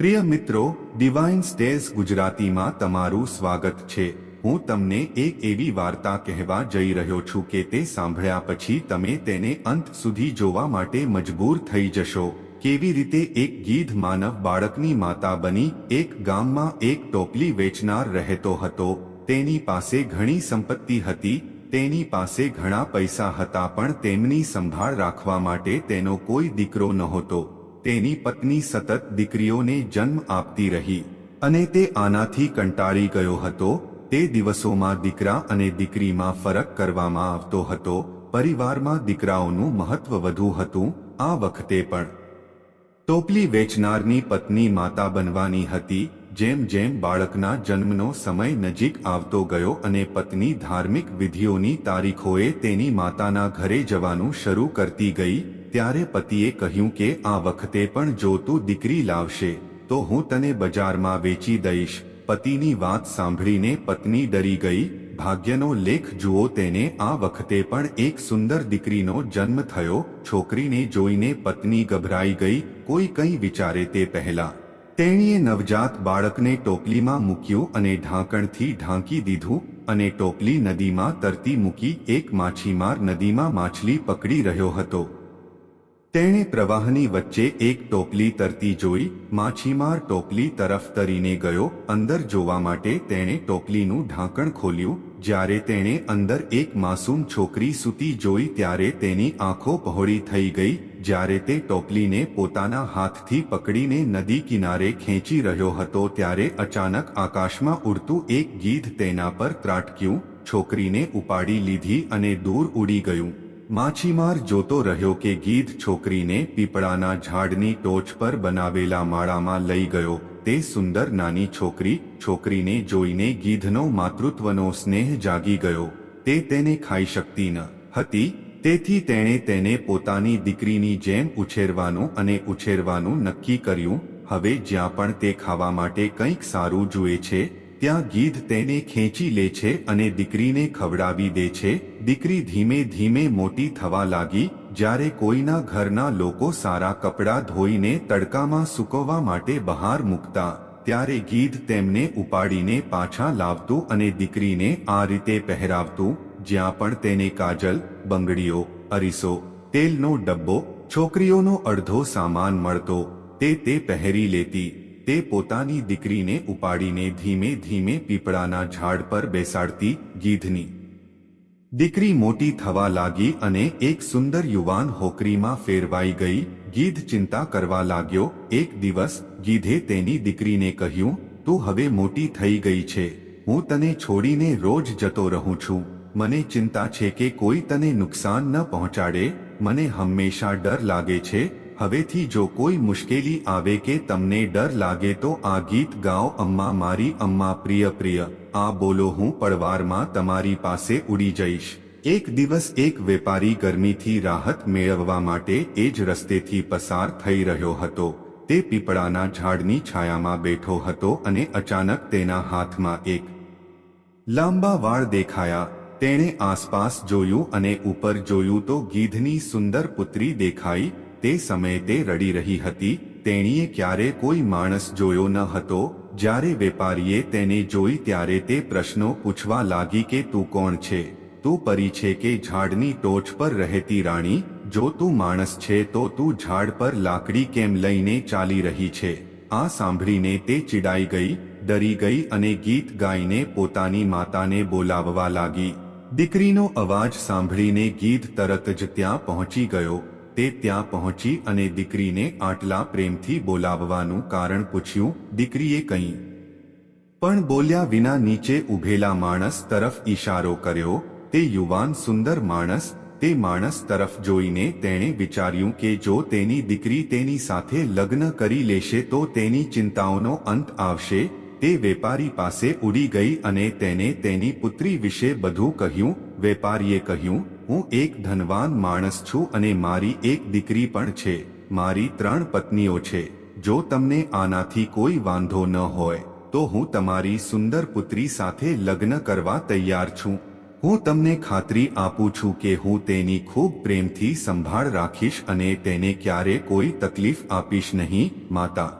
પ્રિય મિત્રો divine stays ગુજરાતીમાં તમારું સ્વાગત છે. હું તમને એક એવી વાર્તા કહેવા જઈ રહ્યો છું કે તે સાંભળ્યા પછી તમે તેને અંત સુધી જોવા માટે મજબૂર થઈ જશો. કેવી રીતે એક ગીધ માનવ બાળકની માતા બની, એક ગામમાં એક ટોપલી વેચનાર રહેતો હતો, તેની પાસે ઘણી સંપત્તિ હતી, તેની પાસે ઘણા પૈસા હતા પણ તેમની સંભાળ રાખવા માટે તેનો કોઈ દીકરો નહોતો. તેની પત્ની સતત દીકરીઓને જન્મ આપતી રહી અને તે આનાથી કંટાળી ગયો હતો. તે દિવસોમાં દીકરા અને દીકરીમાં ફરક કરવામાં આવતો હતો. પરિવારમાં દીકરાઓનું મહત્વ વધુ હતું આ વખતે પણ. ટોપલી વેચનારની પત્ની માતા બનવાની હતી. જેમ જેમ બાળકના જન્મનો સમય નજીક આવતો ગયો અને પત્ની ધાર્મિક વિધિઓની તારીખોએ તેની માતાના ઘરે જવાનું શરૂ કરતી ગઈ ત્યારે પતિએ કહ્યું કે, આ વખતે પણ જો તું દીકરી લાવશે, તો હું તને બજારમાં વેચી દઈશ. પતિની વાત સાંભળીને પત્ની ડરી ગઈ. ભાગ્યનો લેખ જુઓ તેને, આ વખતે પણ એક સુંદર દીકરીનો જન્મ થયો. છોકરીને જોઈને પત્ની ગભરાઈ ગઈ. કોઈ કંઈ વિચારે તે પહેલા. તેણીએ નવજાત બાળકને ટોપલીમાં મૂક્યું અને ઢાંકણથી ઢાંકી દીધું અને ટોપલી નદીમાં તરતી મૂકી. એક માછીમાર નદીમાં માછલી પકડી રહ્યો હતો. તેણે પ્રવાહની વચ્ચે એક ટોપલી તરતી જોઈ, માછીમાર ટોપલી તરફ તરીને ગયો, અંદર જોવા માટે તેણે ટોપલીનું ઢાંકણ ખોલ્યું, જ્યારે તેણે અંદર એક માસૂમ છોકરી સૂતી જોઈ ત્યારે તેની આંખો પહોળી થઈ ગઈ, જ્યારે તે ટોપલીને પોતાના હાથથી પકડીને નદી કિનારે ખેંચી રહ્યો હતો ત્યારે અચાનક આકાશમાં ઉડતું એક ગીધ તેના પર ત્રાટક્યું, છોકરીને ઉપાડી લીધી અને દૂર ઉડી ગયું. માછીમાર જોતો રહ્યો કે ગીધ છોકરીને પીપળાના ઝાડની ટોચ પર બનાવેલા માળામાં લઈ ગયો. તે સુંદર નાની છોકરી, છોકરીને જોઈને ગીધનો માતૃત્વનો સ્નેહ જાગી ગયો. તે તેને ખાઈ શકતી ન હતી. તેથી તેણે તેને પોતાની દીકરીની જેમ ઉછેરવાનું અને ઉછેરવાનું નક્કી કર્યું. હવે જ્યાં પણ તે ખાવા માટે કંઈક સારું જુએ છે ત્યાં ગીધ તેને ખેંચી લે છે અને દીકરીને ખવડાવી દે છે. દીકરી ધીમે ધીમે મોટી થવા લાગી, જ્યારે કોઈના ઘરના લોકો સારા કપડાં ધોઈને તડકામાં સૂકવવા માટે બહાર મૂકતા, ત્યારે ગીધ તેમને ઉપાડીને પાછા લાવતું અને દીકરીને આ રીતે પહેરાવતું, જ્યાં પણ તેને કાજલ, બંગડીઓ, અરીસો, તેલનો ડબ્બો, છોકરીઓનો અડધો સામાન મળતો, તે તે પહેરી લેતી. તે પોતાની દીકરીને ઉપાડીને ધીમે ધીમે પીપળાના ઝાડ પર બેસાડતી ગીધની. દીકરી મોટી થવા લાગી અને એક સુંદર યુવાન હોકરીમાં ફેરવાઈ ગઈ. ગીધ ચિંતા કરવા લાગ્યો. એક દિવસ ગીધે તેની દીકરીને કહ્યું, તું હવે મોટી થઈ ગઈ છે. હું તને છોડીને રોજ જતો રહું છું. મને ચિંતા છે કે કોઈ તને નુકસાન ન પહોંચાડે. મને હંમેશા ડર લાગે છે. હવેથી જો કોઈ મુશ્કેલી આવે કે તમને ડર લાગે તો આ ગીત ગાઓ, અમ્મા, મારી અમ્મા, પ્રિય પ્રિય, આ બોલો હું પડવારમાં તમારી પાસે ઉડી જઈશ. એક દિવસ એક વેપારી ગરમીથી રાહત મેળવવા માટે એ જ રસ્તેથી પસાર થઈ રહ્યો હતો. તે પીપળાના ઝાડની છાયામાં બેઠો હતો અને અચાનક તેના હાથમાં એક લાંબા વાળ દેખાયા. તેણે આસપાસ જોયું અને ઉપર જોયું તો ગીધની સુંદર પુત્રી દેખાઈ. તે સમયે તે રડી રહી હતી, તેણીએ ક્યારે કોઈ માણસ જોયો ન હતો, જ્યારે વેપારીએ તેને જોઈ ત્યારે તે પ્રશ્નો પૂછવા લાગી કે તું કોણ છે? તું પરી છે કે ઝાડની ટોચ પર રહેતી રાણી? જો તું માણસ છે તો તું ઝાડ પર લાકડી કેમ લઈને ચાલી રહી છે? આ સાંભળીને તે ચીડાઈ ગઈ, ડરી ગઈ અને ગીત ગાઈને પોતાની માતાને બોલાવવા લાગી. દીકરીનો અવાજ સાંભળીને ગીધ તરત જ ત્યાં પહોંચી ગયો. તે ત્યાં પહોંચી અને દીકરીને આટલા પ્રેમથી બોલાવવાનું કારણ પૂછ્યું, દીકરીએ કહી પણ બોલ્યા વિના નીચે ઉભેલા માણસ તરફ ઈશારો કર્યો, તે યુવાન સુંદર માણસ, તે માણસ તરફ જોઈને તેણે વિચાર્યું કે જો તેની દીકરી તેની સાથે લગ્ન કરી લેશે તો તેની ચિંતાઓનો અંત આવશે, તે વેપારી પાસે ઉડી ગઈ અને તેને તેની પુત્રી વિશે બધું કહ્યું, વેપારીએ કહ્યું હું એક ધનવાન માણસ છું અને મારી એક દીકરી પણ છે. મારી ત્રણ પત્નીઓ છે. જો તમને આનાથી કોઈ વાંધો ન હોય, તો હું તમારી સુંદર પુત્રી સાથે લગ્ન કરવા તૈયાર છું. હું તમને ખાતરી આપું છું કે હું તેની ખૂબ પ્રેમથી સંભાળ રાખીશ અને તેને ક્યારે કોઈ તકલીફ આપીશ નહીં, માતા.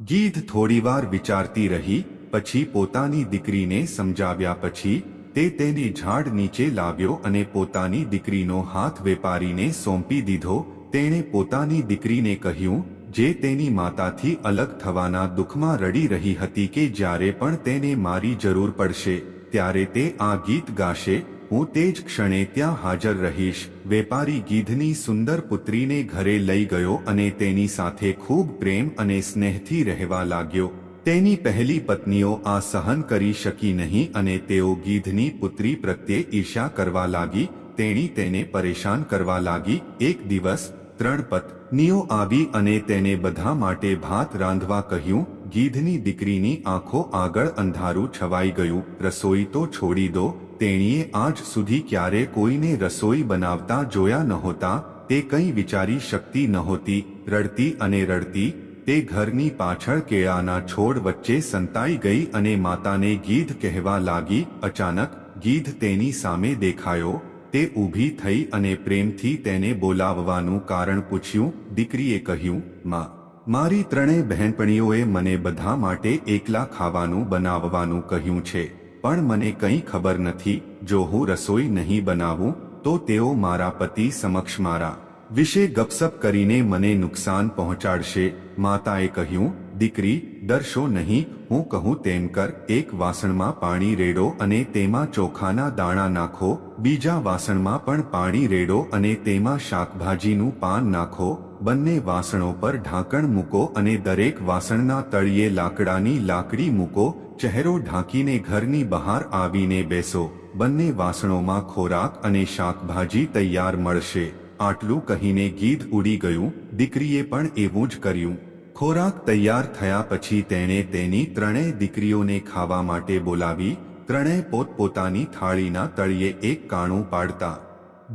ગીધ થોડીવાર વિચારતી રહી, પછી પોતાની દીકરીને સમજાવ્યા પછી તે તેની ઝાડ નીચે લાવ્યો અને પોતાની દીકરીનો હાથ વેપારીને સોંપી દીધો. તેણે પોતાની દીકરીને કહ્યું, જે તેની માતાથી અલગ થવાના દુઃખમાં રડી રહી હતી કે જ્યારે પણ તેને મારી જરૂર પડશે, ત્યારે તે આ ગીત ગાશે, હું તે જ ક્ષણે ત્યાં હાજર રહીશ. વેપારી ગીધની સુંદર પુત્રીને ઘરે લઈ ગયો અને તેની સાથે ખૂબ પ્રેમ અને સ્નેહથી રહેવા લાગ્યો. તેની પહેલી પત્નીઓ આ સહન કરી શકી નહીં અને તેઓ ગીધની પુત્રી પ્રત્યે ઈર્ષા કરવા લાગી, તેણી તેને પરેશાન કરવા લાગી, એક દિવસ, ત્રણ પત્નીઓ આવી અને તેને બધા માટે ભાત રાંધવા કહ્યું, ગીધની દીકરીની આંખો આગળ અંધારું છવાઈ ગયું, રસોઈ તો છોડી દો, તેણીએ આજ સુધી ક્યારે કોઈને રસોઈ બનાવતા જોયા નહોતા, તે કંઈ વિચારી શકતી નહોતી, રડતી અને રડતી તે ઘરની પાછળ કેળાના છોડ વચ્ચે સંતાઈ ગઈ અને માતાને ગીધ કહેવા લાગી, અચાનક ગીધ તેની સામે દેખાયો, તે ઊભી થઈ અને પ્રેમથી તેને બોલાવવાનું કારણ પૂછ્યું, દીકરીએ કહ્યું, માં, મારી ત્રણેય બહેનપણીઓએ મને બધા માટે એકલા ખાવાનું બનાવવાનું કહ્યું છે, પણ મને કંઈ ખબર નથી, જો હું રસોઈ નહીં બનાવું, તો તેઓ મારા પતિ સમક્ષ મારા વિશે ગપસપ કરીને મને નુકસાન પહોંચાડશે. માતાએ કહ્યું, દીકરી, ડરશો નહીં, હું કહું તેમ કર. એક વાસણમાં પાણી રેડો અને તેમાં ચોખાના દાણા નાખો. બીજા વાસણમાં પણ પાણી રેડો અને તેમાં શાકભાજીનું પાન નાખો. બંને વાસણો પર ઢાંકણ મૂકો અને દરેક વાસણના તળિયે લાકડાની લાકડી મૂકો. ચહેરો ઢાંકીને ઘરની બહાર આવીને બેસો. બંને વાસણોમાં ખોરાક અને શાકભાજી તૈયાર મળશે. આટલું કહીને ગીધ ઉડી ગયું, દીકરીએ પણ એવું જ કર્યું. ખોરાક તૈયાર થયા પછી તેણે તેની ત્રણેય દીકરીઓને ખાવા માટે બોલાવી, ત્રણેય પોતપોતાની થાળીના તળિયે એક કાણું પાડતા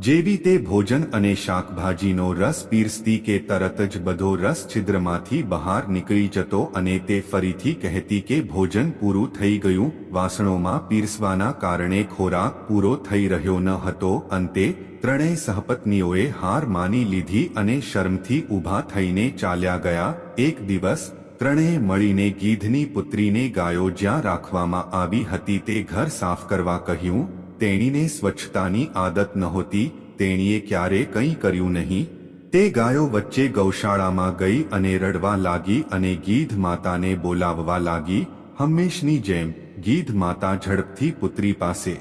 જેવી તે ભોજન અને શાકભાજીનો રસ પીરસતી કે તરત જ બધો રસ છિદ્રમાંથી બહાર નીકળી જતો અને તે ફરીથી કહેતી કે ભોજન પૂરું થઈ ગયું, વાસણોમાં પીરસવાના કારણે ખોરાક પૂરો થઈ રહ્યો ન હતો, અંતે ત્રણેય સહપત્નીઓએ હાર માની લીધી અને શર્મથી ઊભા થઈને ચાલ્યા ગયા. એક દિવસ ત્રણેય મળીને ગીધની પુત્રીને ગાયો જ્યાં રાખવામાં આવી હતી તે ઘર સાફ કરવા કહ્યું તેણીને સ્વચ્છતાની આદત નહોતી, તેણીએ ક્યારે કંઈ કર્યું નહીં. તે ગાયો વચ્ચે ગૌશાળામાં ગઈ અને રડવા લાગી અને ગીધ માતાને બોલાવવા લાગી, હંમેશની જેમ ગીધ માતા ઝડપથી પુત્રી પાસે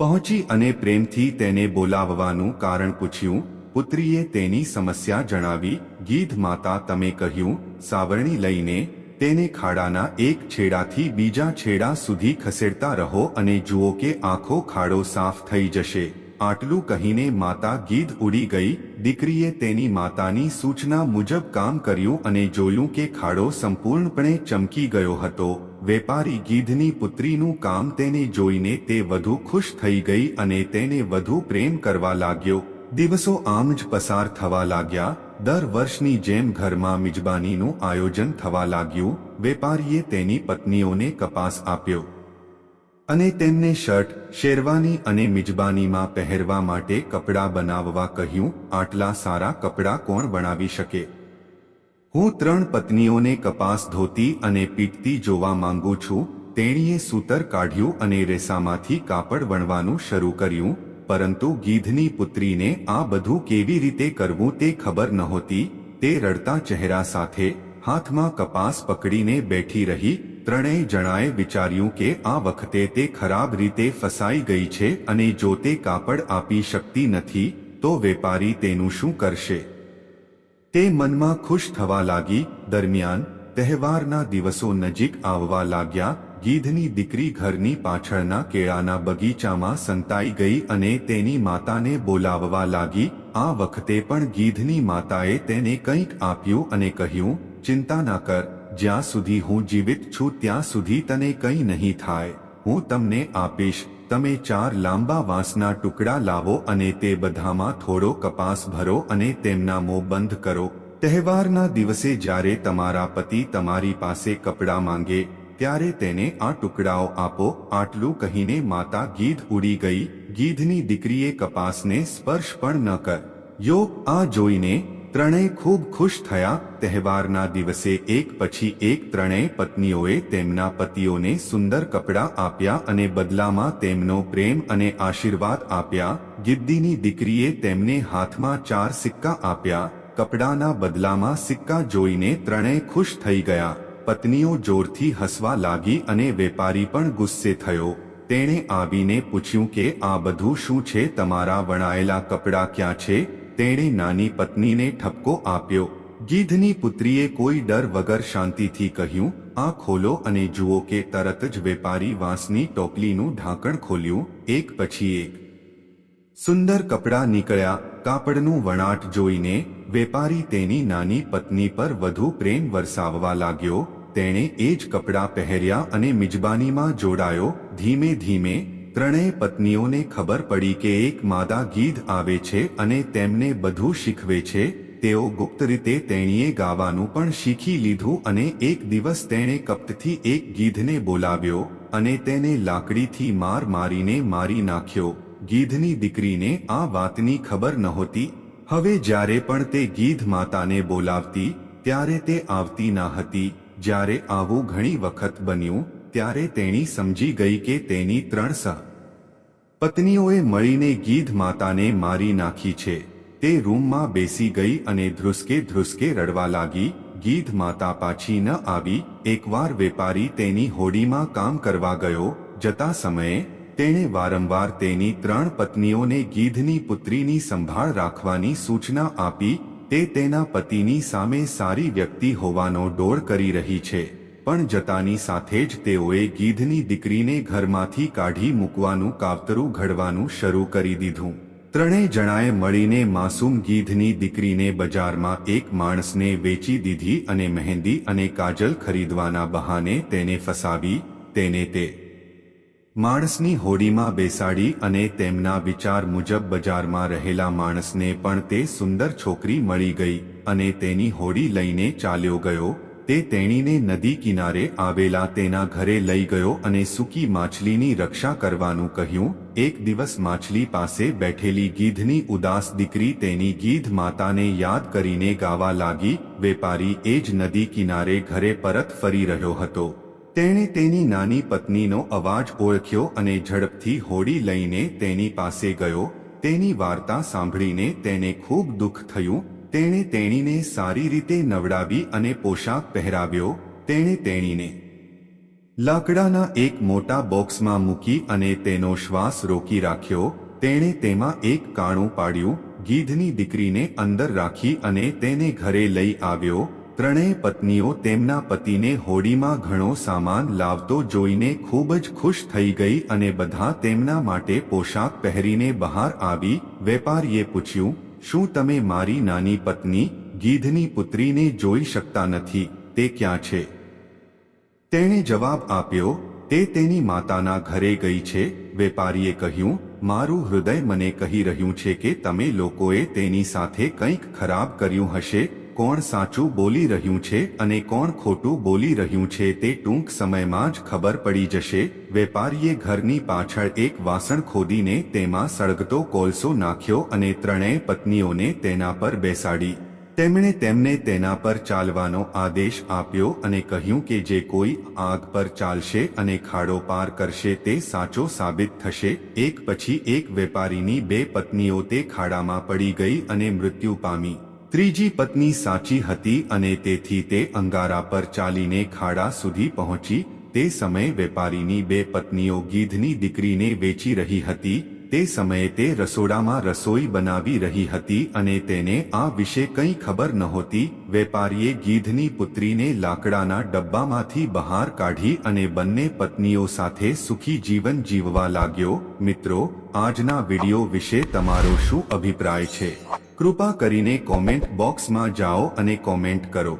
પહોંચી અને પ્રેમથી તેને બોલાવવાનું કારણ પૂછ્યું. પુત્રીએ તેની સમસ્યા જણાવી, ગીધ માતા તમે કહ્યું, સાવરણી લઈને તેને ખાડાના એક છેડાથી બીજા છેડા સુધી ખસેડતા રહો અને જુઓ કે આખો ખાડો સાફ થઈ જશે. આટલું કહીને માતા ગીધ ઉડી ગઈ. દીકરીએ તેની માતાની સૂચના મુજબ કામ કર્યું અને જોયું કે ખાડો સંપૂર્ણપણે ચમકી ગયો હતો. વેપારી ગીધની પુત્રીનું કામ તેને જોઈને તે વધુ ખુશ થઈ ગઈ અને તેને વધુ પ્રેમ કરવા લાગ્યો. દિવસો આમ જ પસાર થવા લાગ્યા. દર વર્ષની જેમ ઘરમાં મિજબાનીનું આયોજન થવા લાગ્યું, વેપારીએ તેની પત્નીઓને કપાસ આપ્યો. અને તેમને શર્ટ, શેરવાની અને મિજબાનીમાં પહેરવા માટે કપડાં બનાવવા કહ્યું, આટલા સારા કપડાં કોણ બનાવી શકે? હું ત્રણ પત્નીઓને કપાસ ધોતી અને પીટતી જોવા માંગુ છું. તેણીએ સૂતર કાઢ્યું અને રેસામાંથી કાપડ વણવાનું શરૂ કર્યું પરંતુ ગીધની પુત્રીને આ બધું કેવી રીતે કરવું તે ખબર નહોતી. તે રડતા ચહેરા સાથે હાથમાં કપાસ પકડીને બેઠી રહી. ત્રણેય જણાએ વિચાર્યું કે આ વખતે તે ખરાબ રીતે ફસાઈ ગઈ છે અને જો તે કાપડ આપી શકતી નથી, તો વેપારી તેનું શું કરશે? તે મનમાં ખુશ થવા લાગી. દરમિયાન, તહેવારના દિવસો નજીક આવવા લાગ્યા. ગીધની દીકરી ઘરની પાછળના કેળાના બગીચામાં સંતાઈ ગઈ અને તેની માતાને બોલાવવા લાગી. આ વખતે પણ ગીધની માતાએ તેને કંઈક આપ્યું અને કહ્યું, ચિંતા ના કર, જ્યાં સુધી હું જીવિત છું ત્યાં સુધી તને કંઈ નહીં થાય. હું તમને આપીશ. તમે ચાર લાંબા વાંસના ટુકડા લાવો અને તે બધામાં થોડો કપાસ ભરો અને તેમના મોં બંધ કરો. તહેવારના દિવસે જ્યારે તમારા પતિ તમારી પાસે કપડાં માંગે ત્યારે તેને આ ટુકડાઓ આપો, આટલું કહીને માતા ગીધ ઉડી ગઈ, ગીધની દીકરીએ કપાસને સ્પર્શ પણ ન કર. યોગ આ જોઈને ત્રણેય ખૂબ ખુશ થયા. તહેવારના દિવસે એક પછી એક ત્રણેય પત્નીઓએ તેમના પતિઓને સુંદર કપડાં આપ્યા અને બદલામાં તેમનો પ્રેમ અને આશીર્વાદ આપ્યા. ગિદ્દીની દીકરીએ તેમને હાથમાં ચાર સિક્કા આપ્યા. કપડાના બદલામાં સિક્કા જોઈને ત્રણેય ખુશ થઈ ગયા. પત્નીઓ જોરથી હસવા લાગી અને વેપારી પણ ગુસ્સે થયો. તેણે આવીને પૂછ્યું કે, આ બધું શું છે? તમારા વણાયેલા કપડાં ક્યાં છે? તેણે નાની પત્નીને ઠપકો આપ્યો. ગીધની પુત્રીએ કોઈ ડર વગર શાંતિથી કહ્યું, આ ખોલો અને જુઓ કે તરત જ વેપારી વાંસની ટોપલીનું ઢાંકણ ખોલ્યું. એક પછી એક. સુંદર કપડાં નીકળ્યા. કાપડનું વણાટ જોઈને વેપારી તેની નાની પત્ની પર વધુ પ્રેમ વરસાવવા લાગ્યો. તેણે એ જ કપડાં પહેર્યા અને મિજબાનીમાં જોડાયો. ધીમે ધીમે ત્રણેય પત્નીઓને ખબર પડી કે એક માદા ગીધ આવે છે અને તેમને બધું શીખવે છે. તેઓ ગુપ્ત રીતે તેણીએ ગાવાનું પણ શીખી લીધું અને એક દિવસ તેણે કપટથી એક ગીધને બોલાવ્યો અને તેને લાકડીથી માર મારીને મારી નાખ્યો. ગીધની દીકરીને આ વાતની ખબર નહોતી. હવે જ્યારે પણ તે ગીધ માતાને બોલાવતી, ત્યારે તે આવતી ના હતી. જ્યારે આવું ઘણી વખત બન્યું, ત્યારે તેણી સમજી ગઈ કે તેની ત્રણ સહ પત્નીઓએ મળીને ગીધ માતાને મારી નાખી છે. તે રૂમમાં બેસી ગઈ અને ધ્રુસકે ધ્રુસકે રડવા લાગી. ગીધ માતા પાછી ન આવી. એકવાર વેપારી તેની હોડીમાં કામ કરવા ગયો. જતા સમયે, તેણે વારંવાર તેની ત્રણ પત્નીઓને ગીધની પુત્રીની સંભાળ રાખવાની સૂચના આપી. તે તેના પતિની સામે સારી વ્યક્તિ હોવાનો ડોળ કરી રહી છે, પણ જતાની સાથે જ તેઓએ ગીધની દીકરીને ઘરમાંથી કાઢી મૂકવાનું કાવતરું ઘડવાનું શરૂ કરી દીધું. ત્રણેય જણાએ મળીને માસૂમ ગીધની દીકરીને બજારમાં એક માણસને વેચી દીધી અને મહેંદી અને કાજલ ખરીદવાના બહાને તેને ફસાવી, તેને તે માણસની હોડીમાં બેસાડી અને તેમના વિચાર મુજબ બજારમાં રહેલા માણસને પણ તે સુંદર છોકરી મળી ગઈ અને તેની હોડી લઈને ચાલ્યો ગયો. તે તેણીને નદી કિનારે આવેલા તેના ઘરે લઈ ગયો અને સૂકી માછલીની રક્ષા કરવાનું કહ્યું. એક દિવસ માછલી પાસે બેઠેલી ગીધની ઉદાસ દીકરી તેની ગીધ માતાને યાદ કરીને ગાવા લાગી. વેપારી એ જ નદી કિનારે ઘરે પરત ફરી રહ્યો હતો. તેણે તેની નાની પત્નીનો અવાજ ઓળખ્યો અને ઝડપથી હોડી લઈને તેની પાસે ગયો. તેની વાર્તા સાંભળીને તેને ખૂબ દુઃખ થયું. તેણે તેણીને સારી રીતે નવડાવી અને પોશાક પહેરાવ્યો. તેણે તેણીને લાકડાના એક મોટા બોક્સમાં મૂકી અને તેનો શ્વાસ રોકી રાખ્યો. તેણે તેમાં એક કાણું પાડ્યું. ગીધની દીકરીને અંદર રાખી અને તેને ઘરે લઈ આવ્યો. ત્રણેય પત્નીઓ તેમના પતિને હોડીમાં ઘણો સામાન લાવતો જોઈને ખૂબ જ ખુશ થઈ ગઈ અને બધા તેમના માટે પોશાક પહેરીને બહાર આવી, વેપારીએ પૂછ્યું, શું તમે મારી નાની પત્ની, ગીધની પુત્રીને જોઈ શકતા નથી? તે ક્યાં છે? તેણે જવાબ આપ્યો, તે તેની માતાના ઘરે ગઈ છે. વેપારીએ કહ્યું, મારું હૃદય મને કહી રહ્યું છે કે તમે લોકોએ તેની સાથે કંઈક ખરાબ કર્યું હશે કોણ સાચું બોલી રહ્યું છે અને કોણ ખોટું બોલી રહ્યું છે તે ટૂંક સમયમાં જ ખબર પડી જશે. વેપારીએ ઘરની પાછળ એક વાસણ ખોદીને તેમાં સળગતો કોલસો નાખ્યો અને ત્રણેય પત્નીઓને તેના પર બેસાડી. તેમણે તેમને તેના પર ચાલવાનો આદેશ આપ્યો અને કહ્યું કે જે કોઈ આગ પર ચાલશે અને ખાડો પાર કરશે તે સાચો સાબિત થશે. એક પછી એક વેપારીની બે પત્નીઓ તે ખાડામાં પડી ગઈ અને મૃત્યુ પામી. ત્રીજી પત્ની સાચી હતી અને તેથી તે અંગારા પર ચાલીને ખાડા સુધી પહોંચી, તે સમયે વેપારીની બે પત્નીઓ ગીધની દીકરીને વેચી રહી હતી, તે સમયે તે રસોડામાં રસોઈ બનાવી રહી હતી અને તેને આ વિશે કંઈ ખબર નહોતી, વેપારીએ ગીધની પુત્રીને લાકડાના ડબ્બામાંથી બહાર કાઢી અને બંને પત્નીઓ સાથે સુખી જીવન જીવવા લાગ્યો, મિત્રો, આજના વિડિયો વિશે તમારો શું અભિપ્રાય છે? કૃપા કરીને કોમેન્ટ બોક્સમાં જાઓ અને કોમેન્ટ કરો.